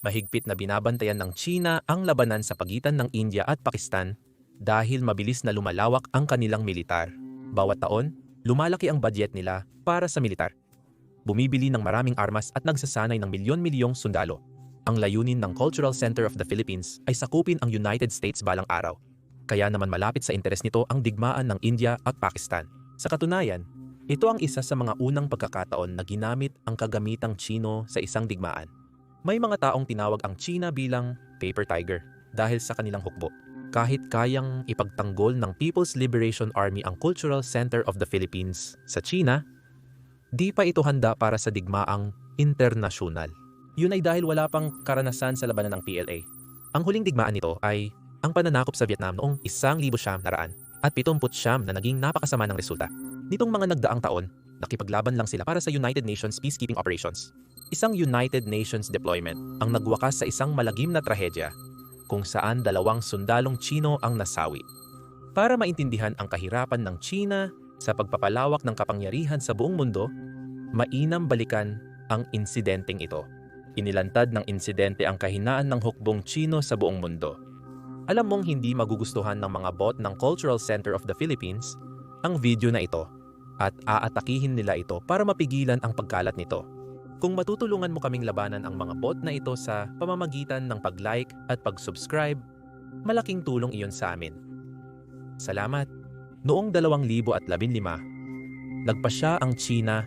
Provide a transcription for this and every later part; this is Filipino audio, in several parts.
Mahigpit na binabantayan ng China ang labanan sa pagitan ng India at Pakistan dahil mabilis na lumalawak ang kanilang militar. Bawat taon, lumalaki ang budget nila para sa militar. Bumibili ng maraming armas at nagsasanay ng milyon-milyong sundalo. Ang layunin ng Cultural Center of the Philippines ay sakupin ang United States balang araw. Kaya naman malapit sa interes nito ang digmaan ng India at Pakistan. Sa katunayan, ito ang isa sa mga unang pagkakataon na ginamit ang kagamitang Chino sa isang digmaan. May mga taong tinawag ang China bilang paper tiger dahil sa kanilang hukbo. Kahit kayang ipagtanggol ng People's Liberation Army ang Cultural Center of the Philippines sa China, di pa ito handa para sa digmaang internasyonal. Yun ay dahil wala pang karanasan sa labanan ng PLA. Ang huling digmaan nito ay ang pananakop sa Vietnam noong 1970 at 79 na naging napakasama ng resulta. Nitong mga nagdaang taon, nakipaglaban lang sila para sa United Nations peacekeeping operations. Isang United Nations deployment ang nagwakas sa isang malagim na trahedya kung saan dalawang sundalong Chino ang nasawi. Para maintindihan ang kahirapan ng China sa pagpapalawak ng kapangyarihan sa buong mundo, mainam balikan ang insidenteng ito. Inilantad ng insidente ang kahinaan ng hukbong Chino sa buong mundo. Alam mong hindi magugustuhan ng mga bot ng Cultural Center of the Philippines ang video na ito at aatakihin nila ito para mapigilan ang pagkalat nito. Kung matutulungan mo kaming labanan ang mga bot na ito sa pamamagitan ng pag-like at pag-subscribe, malaking tulong iyon sa amin. Salamat. Noong 2015, nagpasya ang China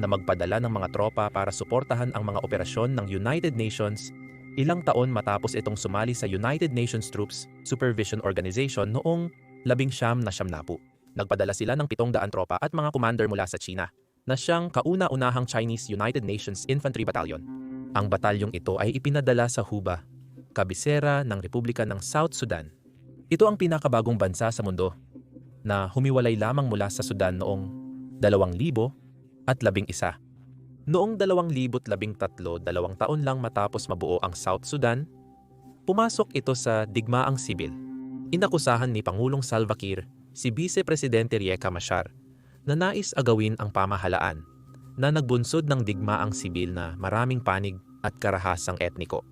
na magpadala ng mga tropa para suportahan ang mga operasyon ng United Nations ilang taon matapos itong sumali sa United Nations Troops Supervision Organization noong labing siyam na siyam na po. Nagpadala sila ng pitong daan tropa at mga commander mula sa China na siyang kauna-unahang Chinese United Nations Infantry Battalion. Ang batalyong ito ay ipinadala sa Huba, kabisera ng Republika ng South Sudan. Ito ang pinakabagong bansa sa mundo na humiwalay lamang mula sa Sudan noong 2000 at labing isa. Noong 2013, dalawang taon lang matapos mabuo ang South Sudan, pumasok ito sa digmaang sibil. Inakusahan ni Pangulong Salva Kiir si Vice Presidente Riek Machar na nais agawin ang pamahalaan na nagbunsod ng digmaang sibil na maraming panig at karahasang etniko.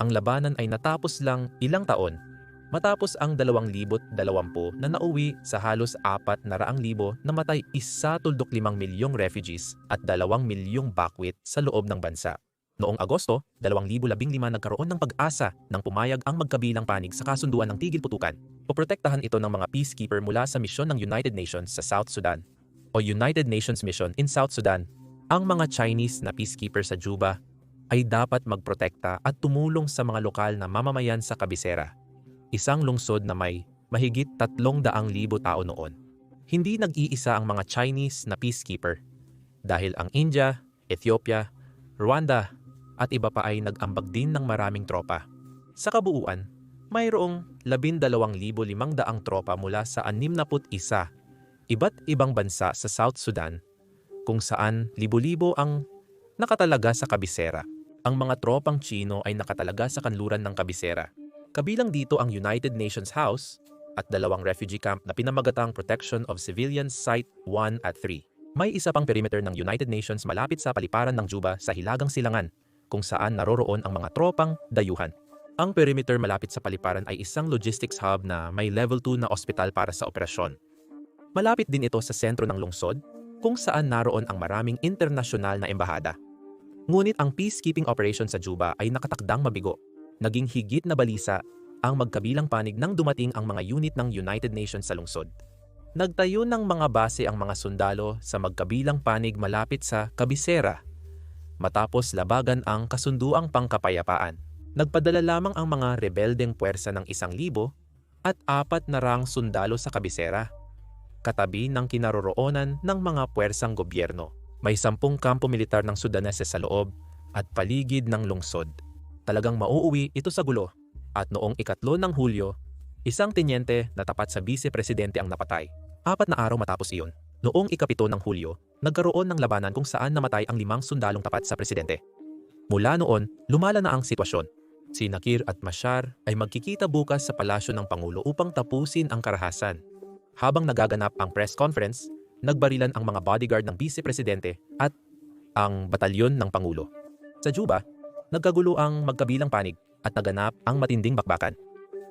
Ang labanan ay natapos lang ilang taon matapos ang 2020 na nauwi sa halos 400,000 na matay 1.5 milyong refugees at 2 milyong bakwit sa loob ng bansa. Noong Agosto, 2015 nagkaroon ng pag-asa nang pumayag ang magkabilang panig sa kasunduan ng tigil putukan o protektahan ito ng mga peacekeeper mula sa misyon ng United Nations sa South Sudan o United Nations Mission in South Sudan. Ang mga Chinese na peacekeeper sa Juba ay dapat magprotekta at tumulong sa mga lokal na mamamayan sa kabisera isang lungsod na may mahigit 300,000 tao noon. Hindi nag-iisa ang mga Chinese na peacekeeper dahil ang India, Ethiopia, Rwanda at iba pa ay nag-ambag din ng maraming tropa. Sa kabuuan, mayroong 12,500 tropa mula sa 61 iba't ibang bansa sa South Sudan kung saan libo-libo ang nakatalaga sa kabisera. Ang mga tropang Chino ay nakatalaga sa kanluran ng kabisera Kabilang dito ang United Nations House at dalawang refugee camp na pinamagatang Protection of Civilians Site 1 at 3. May isa pang perimeter ng United Nations malapit sa paliparan ng Juba sa Hilagang Silangan kung saan naroroon ang mga tropang dayuhan. Ang perimeter malapit sa paliparan ay isang logistics hub na may level 2 na ospital para sa operasyon. Malapit din ito sa sentro ng lungsod kung saan naroon ang maraming internasyonal na embahada. Ngunit ang peacekeeping operation sa Juba ay nakatakdang mabigo naging higit na balisa ang magkabilang panig nang dumating ang mga unit ng United Nations sa lungsod. Nagtayo ng mga base ang mga sundalo sa magkabilang panig malapit sa Kabisera matapos labagan ang kasunduang pangkapayapaan. Nagpadala lamang ang mga rebeldeng puwersa ng isang libo at apat na rang sundalo sa Kabisera, katabi ng kinaroroonan ng mga puwersang gobyerno. May sampung kampo militar ng Sudanese sa loob at paligid ng lungsod talagang mauuwi ito sa gulo. At noong ikatlo ng Hulyo, isang tenyente na tapat sa vice-presidente ang napatay. Apat na araw matapos iyon, noong ikapito ng Hulyo, nagkaroon ng labanan kung saan namatay ang limang sundalong tapat sa presidente. Mula noon, lumala na ang sitwasyon. Si Nakir at Mashar ay magkikita bukas sa palasyo ng Pangulo upang tapusin ang karahasan. Habang nagaganap ang press conference, nagbarilan ang mga bodyguard ng vice-presidente at ang batalyon ng Pangulo. Sa Juba, nagkagulo ang magkabilang panig at naganap ang matinding bakbakan.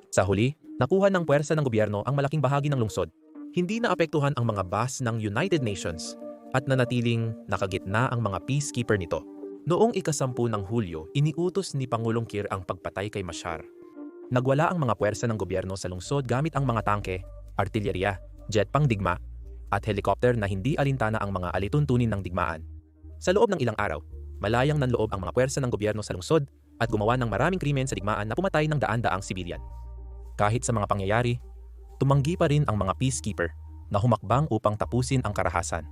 Sa huli, nakuha ng puwersa ng gobyerno ang malaking bahagi ng lungsod. Hindi naapektuhan ang mga bus ng United Nations at nanatiling nakagitna ang mga peacekeeper nito. Noong ikasampu ng Hulyo, iniutos ni Pangulong Kiir ang pagpatay kay Mashar. Nagwala ang mga puwersa ng gobyerno sa lungsod gamit ang mga tangke, artilyerya, jet pangdigma, at helikopter na hindi alintana ang mga alituntunin ng digmaan. Sa loob ng ilang araw, malayang nanloob ang mga puwersa ng gobyerno sa lungsod at gumawa ng maraming krimen sa digmaan na pumatay ng daan-daang sibilyan. Kahit sa mga pangyayari, tumanggi pa rin ang mga peacekeeper na humakbang upang tapusin ang karahasan.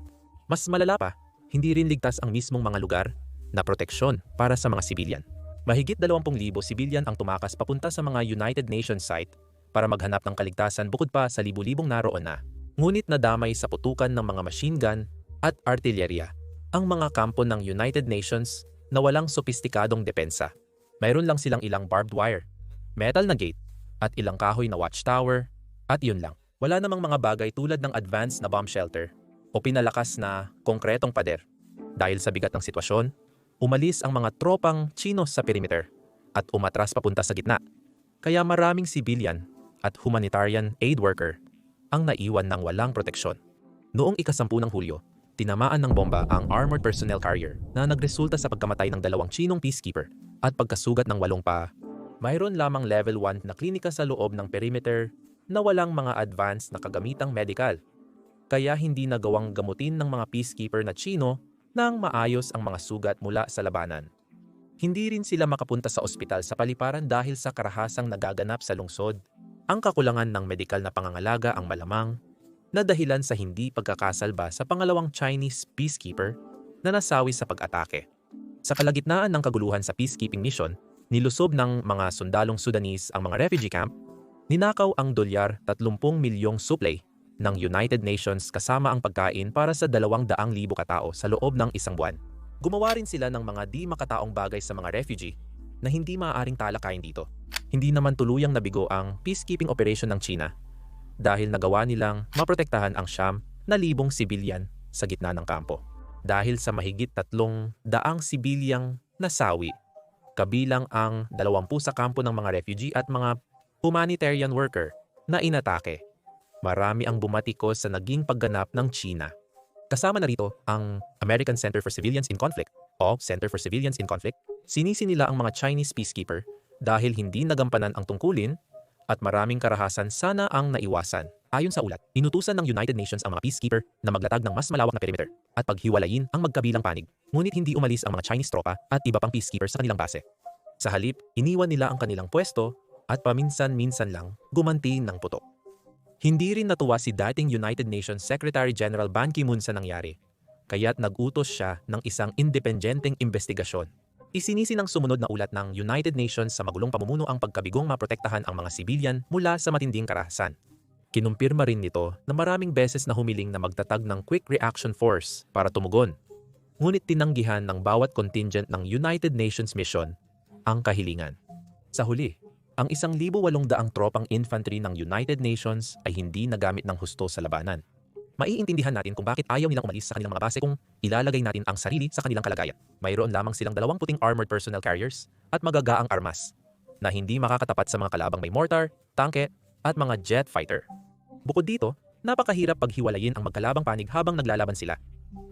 Mas malala pa, hindi rin ligtas ang mismong mga lugar na proteksyon para sa mga sibilyan. Mahigit 20,000 sibilyan ang tumakas papunta sa mga United Nations site para maghanap ng kaligtasan bukod pa sa libu-libong naroon na. Ngunit nadamay sa putukan ng mga machine gun at artilyerya ang mga kampo ng United Nations na walang sopistikadong depensa. Mayroon lang silang ilang barbed wire, metal na gate, at ilang kahoy na watchtower, at yun lang. Wala namang mga bagay tulad ng advanced na bomb shelter o pinalakas na konkretong pader. Dahil sa bigat ng sitwasyon, umalis ang mga tropang Chinos sa perimeter at umatras papunta sa gitna. Kaya maraming civilian at humanitarian aid worker ang naiwan ng walang proteksyon. Noong ikasampu ng Hulyo, tinamaan ng bomba ang armored personnel carrier na nagresulta sa pagkamatay ng dalawang Chinong peacekeeper at pagkasugat ng walong pa. Mayroon lamang level 1 na klinika sa loob ng perimeter na walang mga advanced na kagamitang medical. Kaya hindi nagawang gamutin ng mga peacekeeper na Chino nang maayos ang mga sugat mula sa labanan. Hindi rin sila makapunta sa ospital sa paliparan dahil sa karahasang nagaganap sa lungsod. Ang kakulangan ng medikal na pangangalaga ang malamang na dahilan sa hindi pagkakasalba sa pangalawang Chinese peacekeeper na nasawi sa pag-atake. Sa kalagitnaan ng kaguluhan sa peacekeeping mission, nilusob ng mga sundalong Sudanese ang mga refugee camp, ninakaw ang dolyar 30 milyong supply ng United Nations kasama ang pagkain para sa 200,000 katao sa loob ng isang buwan. Gumawa rin sila ng mga di makataong bagay sa mga refugee na hindi maaaring talakayin dito. Hindi naman tuluyang nabigo ang peacekeeping operation ng China dahil nagawa nilang maprotektahan ang siyam na libong sibilyan sa gitna ng kampo. Dahil sa mahigit tatlong daang sibilyang nasawi, kabilang ang 20 sa kampo ng mga refugee at mga humanitarian worker na inatake. Marami ang bumatikos sa naging pagganap ng China. Kasama na rito ang American Center for Civilians in Conflict o Center for Civilians in Conflict. Sinisi nila ang mga Chinese peacekeeper dahil hindi nagampanan ang tungkulin at maraming karahasan sana ang naiwasan. Ayon sa ulat, inutusan ng United Nations ang mga peacekeeper na maglatag ng mas malawak na perimeter at paghiwalayin ang magkabilang panig. Ngunit hindi umalis ang mga Chinese tropa at iba pang peacekeeper sa kanilang base. Sa halip, iniwan nila ang kanilang pwesto at paminsan-minsan lang gumanti ng putok. Hindi rin natuwa si dating United Nations Secretary General Ban Ki-moon sa nangyari, kaya't nag-utos siya ng isang independenteng investigasyon. Isinisi ng sumunod na ulat ng United Nations sa magulong pamumuno ang pagkabigong maprotektahan ang mga sibilyan mula sa matinding karahasan. Kinumpirma rin nito na maraming beses na humiling na magtatag ng Quick Reaction Force para tumugon. Ngunit tinanggihan ng bawat contingent ng United Nations mission ang kahilingan. Sa huli, ang 1,800 tropang infantry ng United Nations ay hindi nagamit ng husto sa labanan. Maiintindihan natin kung bakit ayaw nilang umalis sa kanilang mga base kung ilalagay natin ang sarili sa kanilang kalagayan. Mayroon lamang silang dalawang puting armored personnel carriers at magagaang armas na hindi makakatapat sa mga kalabang may mortar, tangke at mga jet fighter. Bukod dito, napakahirap paghiwalayin ang magkalabang panig habang naglalaban sila.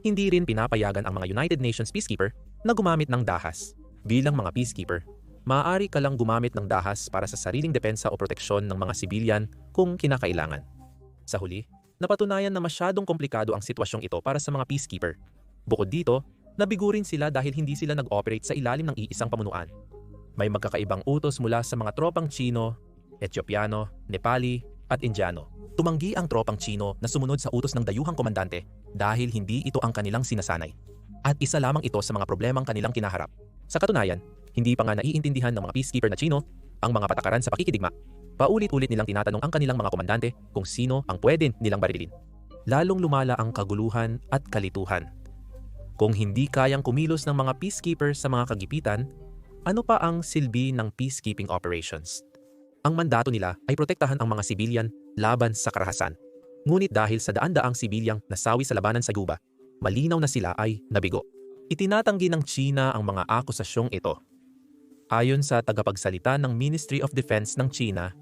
Hindi rin pinapayagan ang mga United Nations peacekeeper na gumamit ng dahas. Bilang mga peacekeeper, maaari ka lang gumamit ng dahas para sa sariling depensa o proteksyon ng mga sibilyan kung kinakailangan. Sa huli, napatunayan na masyadong komplikado ang sitwasyong ito para sa mga peacekeeper. Bukod dito, nabigo rin sila dahil hindi sila nag-operate sa ilalim ng iisang pamunuan. May magkakaibang utos mula sa mga tropang Chino, Etiopiano, Nepali, at Indiano. Tumanggi ang tropang Chino na sumunod sa utos ng dayuhang komandante dahil hindi ito ang kanilang sinasanay. At isa lamang ito sa mga problemang kanilang kinaharap. Sa katunayan, hindi pa nga naiintindihan ng mga peacekeeper na Chino ang mga patakaran sa pakikidigma. Paulit-ulit nilang tinatanong ang kanilang mga komandante kung sino ang pwede nilang barilin. Lalong lumala ang kaguluhan at kalituhan. Kung hindi kayang kumilos ng mga peacekeeper sa mga kagipitan, ano pa ang silbi ng peacekeeping operations? Ang mandato nila ay protektahan ang mga sibilyan laban sa karahasan. Ngunit dahil sa daan-daang sibilyang nasawi sa labanan sa Guba, malinaw na sila ay nabigo. Itinatanggi ng China ang mga akusasyong ito. Ayon sa tagapagsalita ng Ministry of Defense ng China,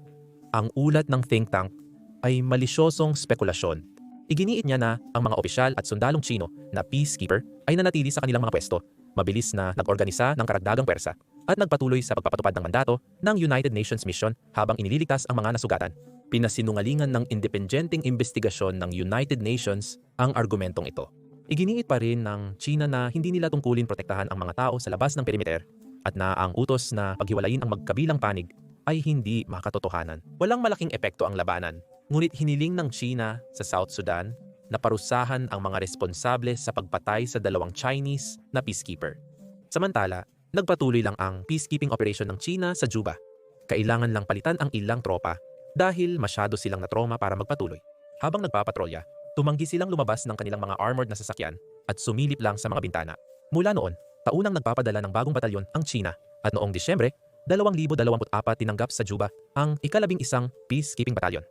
ang ulat ng think tank ay malisyosong spekulasyon. Iginiit niya na ang mga opisyal at sundalong Chino na peacekeeper ay nanatili sa kanilang mga pwesto, mabilis na nag-organisa ng karagdagang pwersa at nagpatuloy sa pagpapatupad ng mandato ng United Nations Mission habang iniligtas ang mga nasugatan. Pinasinungalingan ng independenteng investigasyon ng United Nations ang argumentong ito. Iginiit pa rin ng China na hindi nila tungkulin protektahan ang mga tao sa labas ng perimeter at na ang utos na paghiwalayin ang magkabilang panig ay hindi makatotohanan. Walang malaking epekto ang labanan, ngunit hiniling ng China sa South Sudan na parusahan ang mga responsable sa pagpatay sa dalawang Chinese na peacekeeper. Samantala, nagpatuloy lang ang peacekeeping operation ng China sa Juba. Kailangan lang palitan ang ilang tropa dahil masyado silang natroma para magpatuloy. Habang nagpapatrolya, tumanggi silang lumabas ng kanilang mga armored na sasakyan at sumilip lang sa mga bintana. Mula noon, taunang nagpapadala ng bagong batalyon ang China at noong Disyembre, 2024 tinanggap sa Juba ang ikalabing isang peacekeeping batalyon.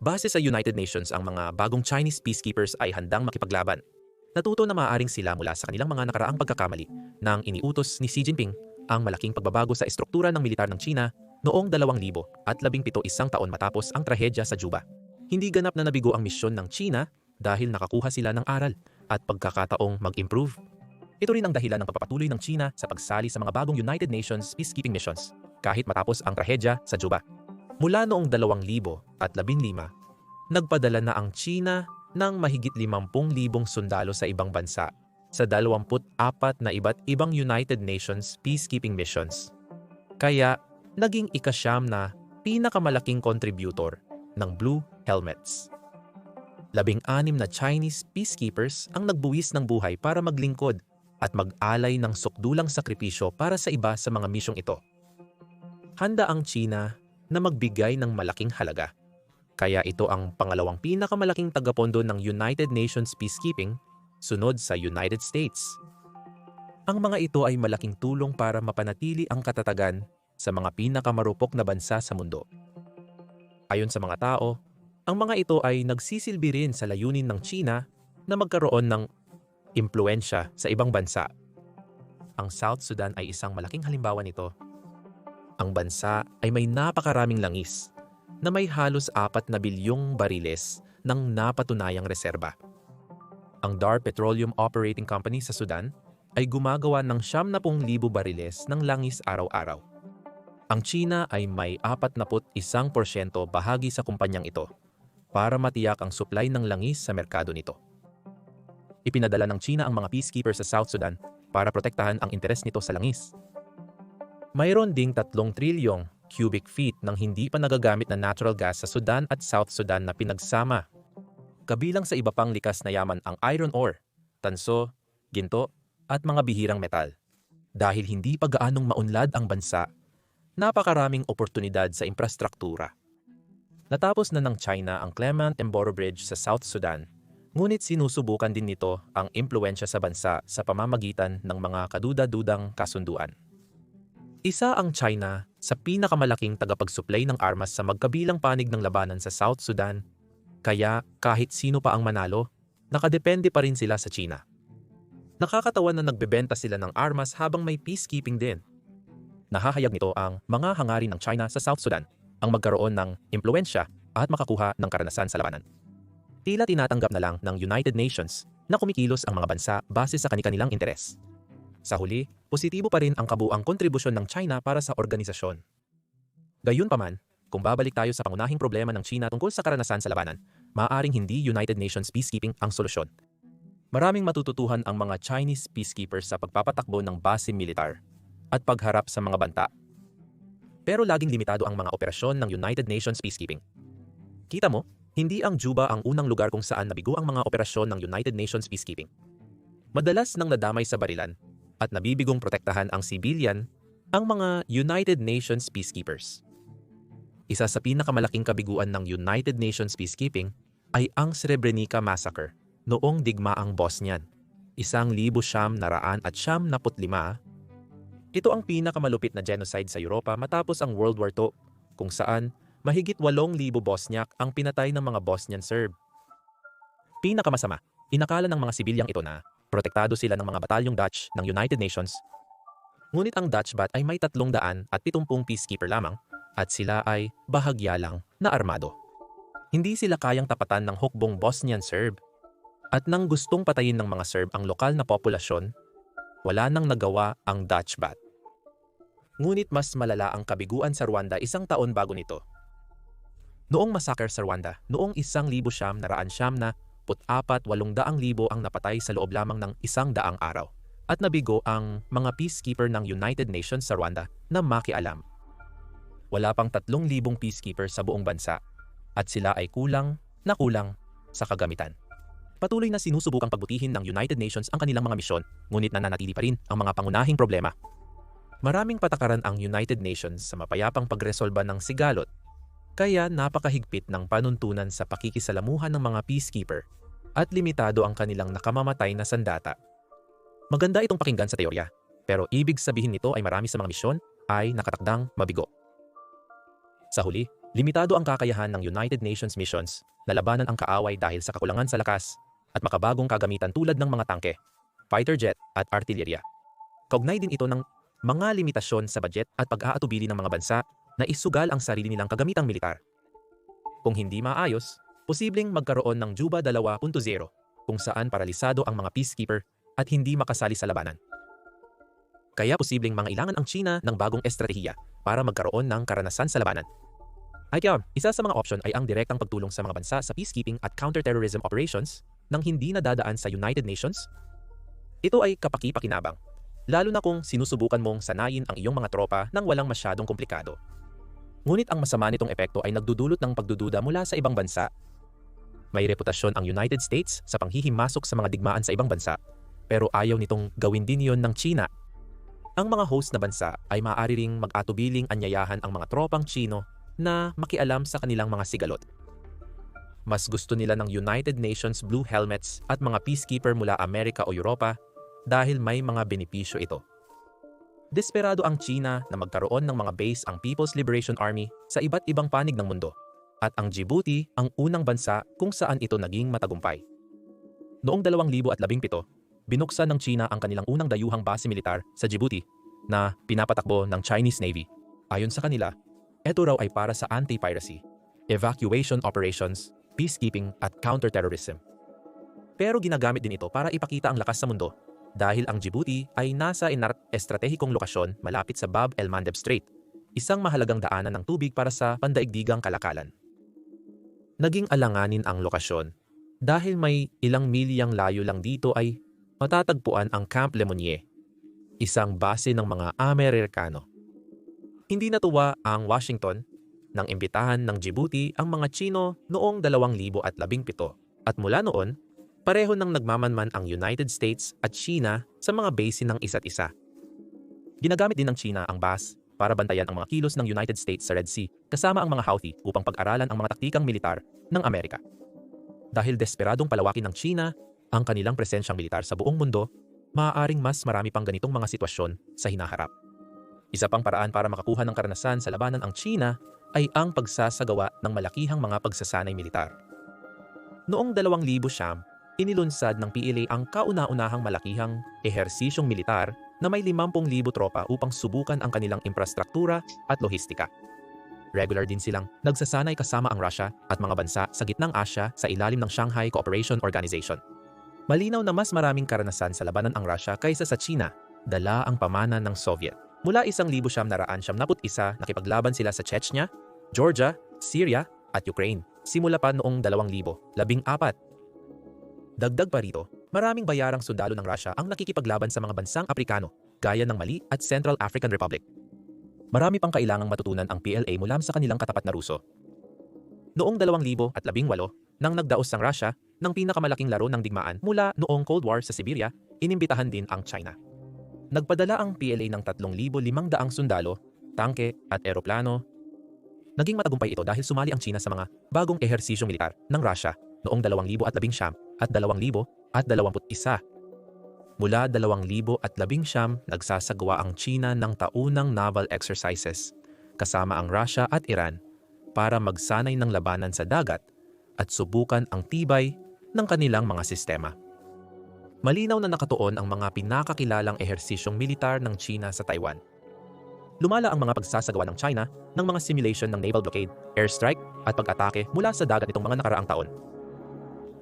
Base sa United Nations ang mga bagong Chinese peacekeepers ay handang makipaglaban. Natuto na maaaring sila mula sa kanilang mga nakaraang pagkakamali nang iniutos ni Xi Jinping ang malaking pagbabago sa estruktura ng militar ng China noong 2017 isang taon matapos ang trahedya sa Juba. Hindi ganap na nabigo ang misyon ng China dahil nakakuha sila ng aral at pagkakataong mag-improve. Ito rin ang dahilan ng pagpapatuloy ng China sa pagsali sa mga bagong United Nations peacekeeping missions kahit matapos ang trahedya sa Juba. Mula noong 2015, nagpadala na ang China ng mahigit 50,000 sundalo sa ibang bansa sa 24 na iba't ibang United Nations peacekeeping missions. Kaya naging ikasyam na pinakamalaking contributor ng Blue Helmets. Labing-anim na Chinese peacekeepers ang nagbuwis ng buhay para maglingkod at mag-alay ng sukdulang sakripisyo para sa iba sa mga misyong ito. Handa ang China na magbigay ng malaking halaga. Kaya ito ang pangalawang pinakamalaking tagapondo ng United Nations Peacekeeping sunod sa United States. Ang mga ito ay malaking tulong para mapanatili ang katatagan sa mga pinakamarupok na bansa sa mundo. Ayon sa mga tao, ang mga ito ay nagsisilbi rin sa layunin ng China na magkaroon ng impluensya sa ibang bansa. Ang South Sudan ay isang malaking halimbawa nito. Ang bansa ay may napakaraming langis na may halos apat na bilyong bariles ng napatunayang reserba. Ang Dar Petroleum Operating Company sa Sudan ay gumagawa ng 70,000 bariles ng langis araw-araw. Ang China ay may 41% bahagi sa kumpanyang ito para matiyak ang supply ng langis sa merkado nito. Ipinadala ng China ang mga peacekeepers sa South Sudan para protektahan ang interes nito sa langis. Mayroon ding 3 trilyong cubic feet ng hindi pa nagagamit na natural gas sa Sudan at South Sudan na pinagsama. Kabilang sa iba pang likas na yaman ang iron ore, tanso, ginto, at mga bihirang metal. Dahil hindi pa gaanong maunlad ang bansa, napakaraming oportunidad sa infrastruktura. Natapos na ng China ang Clement Emboro Bridge sa South Sudan, ngunit sinusubukan din nito ang impluensya sa bansa sa pamamagitan ng mga kaduda-dudang kasunduan. Isa ang China sa pinakamalaking tagapagsuplay ng armas sa magkabilang panig ng labanan sa South Sudan, kaya kahit sino pa ang manalo, nakadepende pa rin sila sa China. Nakakatawa na nagbebenta sila ng armas habang may peacekeeping din. Nahahayag nito ang mga hangarin ng China sa South Sudan ang magkaroon ng impluensya at makakuha ng karanasan sa labanan. Tila tinatanggap na lang ng United Nations na kumikilos ang mga bansa base sa kanilang interes. Sa huli, positibo pa rin ang kabuang kontribusyon ng China para sa organisasyon. Gayunpaman, kung babalik tayo sa pangunahing problema ng China tungkol sa karanasan sa labanan, maaaring hindi United Nations peacekeeping ang solusyon. Maraming matututuhan ang mga Chinese peacekeepers sa pagpapatakbo ng base militar at pagharap sa mga banta pero laging limitado ang mga operasyon ng United Nations Peacekeeping. Kita mo, hindi ang Juba ang unang lugar kung saan nabigo ang mga operasyon ng United Nations Peacekeeping. Madalas nang nadamay sa barilan at nabibigong protektahan ang civilian ang mga United Nations Peacekeepers. Isa sa pinakamalaking kabiguan ng United Nations Peacekeeping ay ang Srebrenica Massacre noong digmaang Bosnian. Isang libo siyam naraan at siyam naput lima ito ang pinakamalupit na genocide sa Europa matapos ang World War II, kung saan mahigit 8,000 Bosniak ang pinatay ng mga Bosnian Serb. Pinakamasama, inakala ng mga sibilyang ito na protektado sila ng mga batalyong Dutch ng United Nations. Ngunit ang Dutch Bat ay may 370 peacekeeper lamang at sila ay bahagya lang na armado. Hindi sila kayang tapatan ng hukbong Bosnian Serb. At nang gustong patayin ng mga Serb ang lokal na populasyon, wala nang nagawa ang Dutch Bat. Ngunit mas malala ang kabiguan sa Rwanda isang taon bago nito. Noong massacre sa Rwanda, noong isang libo siyam naraan siyam na put-apat walong libo ang napatay sa loob lamang ng isang daang araw at nabigo ang mga peacekeeper ng United Nations sa Rwanda na makialam. Wala pang tatlong libong peacekeeper sa buong bansa at sila ay kulang na kulang sa kagamitan. Patuloy na sinusubukang pagbutihin ng United Nations ang kanilang mga misyon, ngunit nananatili pa rin ang mga pangunahing problema. Maraming patakaran ang United Nations sa mapayapang pagresolba ng sigalot, kaya napakahigpit ng panuntunan sa pakikisalamuhan ng mga peacekeeper at limitado ang kanilang nakamamatay na sandata. Maganda itong pakinggan sa teorya, pero ibig sabihin nito ay marami sa mga misyon ay nakatakdang mabigo. Sa huli, limitado ang kakayahan ng United Nations missions na labanan ang kaaway dahil sa kakulangan sa lakas at makabagong kagamitan tulad ng mga tangke, fighter jet at artillerya. Kaugnay din ito ng mga limitasyon sa budget at pag-aatubili ng mga bansa na isugal ang sarili nilang kagamitang militar. Kung hindi maayos, posibleng magkaroon ng Juba 2.0 kung saan paralisado ang mga peacekeeper at hindi makasali sa labanan. Kaya posibleng mangailangan ang China ng bagong estratehiya para magkaroon ng karanasan sa labanan. Ay kaya, isa sa mga option ay ang direktang pagtulong sa mga bansa sa peacekeeping at counterterrorism operations nang hindi nadadaan sa United Nations. Ito ay kapaki-pakinabang, lalo na kung sinusubukan mong sanayin ang iyong mga tropa nang walang masyadong komplikado. Ngunit ang masama nitong epekto ay nagdudulot ng pagdududa mula sa ibang bansa. May reputasyon ang United States sa panghihimasok sa mga digmaan sa ibang bansa pero ayaw nitong gawin din yon ng China. Ang mga host na bansa ay maaari ring mag-atubiling anyayahan ang mga tropang Chino na makialam sa kanilang mga sigalot. Mas gusto nila ng United Nations Blue Helmets at mga peacekeeper mula Amerika o Europa dahil may mga benepisyo ito. Desperado ang China na magkaroon ng mga base ang People's Liberation Army sa iba't ibang panig ng mundo at ang Djibouti ang unang bansa kung saan ito naging matagumpay. Noong 2017, binuksan ng China ang kanilang unang dayuhang base militar sa Djibouti na pinapatakbo ng Chinese Navy. Ayon sa kanila, ito raw ay para sa anti-piracy, evacuation operations, peacekeeping at counterterrorism. Pero ginagamit din ito para ipakita ang lakas sa mundo dahil ang Djibouti ay nasa inar estratehikong lokasyon malapit sa Bab el Mandeb Strait, isang mahalagang daanan ng tubig para sa pandaigdigang kalakalan. Naging alanganin ang lokasyon dahil may ilang milyang layo lang dito ay matatagpuan ang Camp Lemonnier, isang base ng mga Amerikano. Hindi natuwa ang Washington nang imbitahan ng Djibouti ang mga Chino noong 2017 at mula noon, pareho nang nagmamanman ang United States at China sa mga base ng isa't isa. Ginagamit din ng China ang BAS para bantayan ang mga kilos ng United States sa Red Sea kasama ang mga Houthi upang pag-aralan ang mga taktikang militar ng Amerika. Dahil desperadong palawakin ng China ang kanilang presensyang militar sa buong mundo, maaaring mas marami pang ganitong mga sitwasyon sa hinaharap. Isa pang paraan para makakuha ng karanasan sa labanan ang China ay ang pagsasagawa ng malakihang mga pagsasanay militar. Noong 2000 siyam, inilunsad ng PLA ang kauna-unahang malakihang ehersisyong militar na may 50,000 tropa upang subukan ang kanilang infrastruktura at lohistika. Regular din silang nagsasanay kasama ang Russia at mga bansa sa gitnang Asya sa ilalim ng Shanghai Cooperation Organization. Malinaw na mas maraming karanasan sa labanan ang Russia kaysa sa China, dala ang pamana ng Soviet. Mula isang libo siyam naraan siyam naput isa, nakipaglaban sila sa Chechnya, Georgia, Syria, at Ukraine. Simula pa noong 2014. Dagdag pa rito, maraming bayarang sundalo ng Russia ang nakikipaglaban sa mga bansang Aprikano, gaya ng Mali at Central African Republic. Marami pang kailangang matutunan ang PLA mula sa kanilang katapat na Ruso. Noong 2018, nang nagdaos ang Russia ng pinakamalaking laro ng digmaan mula noong Cold War sa Siberia, inimbitahan din ang China. Nagpadala ang PLA ng 3,500 sundalo, tangke at eroplano. Naging matagumpay ito dahil sumali ang China sa mga bagong ehersisyo militar ng Russia noong 2019 at 2021. Mula 2019, nagsasagawa ang China ng taunang naval exercises kasama ang Russia at Iran para magsanay ng labanan sa dagat at subukan ang tibay ng kanilang mga sistema. malinaw na nakatuon ang mga pinakakilalang ehersisyong militar ng China sa Taiwan. Lumala ang mga pagsasagawa ng China ng mga simulation ng naval blockade, airstrike at pag-atake mula sa dagat nitong mga nakaraang taon.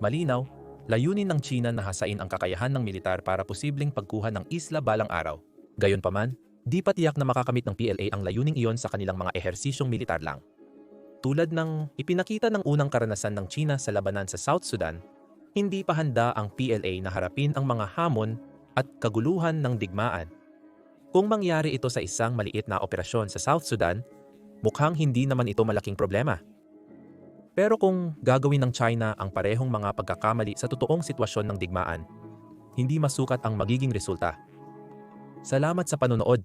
Malinaw, layunin ng China na hasain ang kakayahan ng militar para posibleng pagkuha ng isla balang araw. Gayunpaman, di pa tiyak na makakamit ng PLA ang layuning iyon sa kanilang mga ehersisyong militar lang. Tulad ng ipinakita ng unang karanasan ng China sa labanan sa South Sudan, hindi pa handa ang PLA na harapin ang mga hamon at kaguluhan ng digmaan. Kung mangyari ito sa isang maliit na operasyon sa South Sudan, mukhang hindi naman ito malaking problema. Pero kung gagawin ng China ang parehong mga pagkakamali sa totoong sitwasyon ng digmaan, hindi masukat ang magiging resulta. Salamat sa panonood.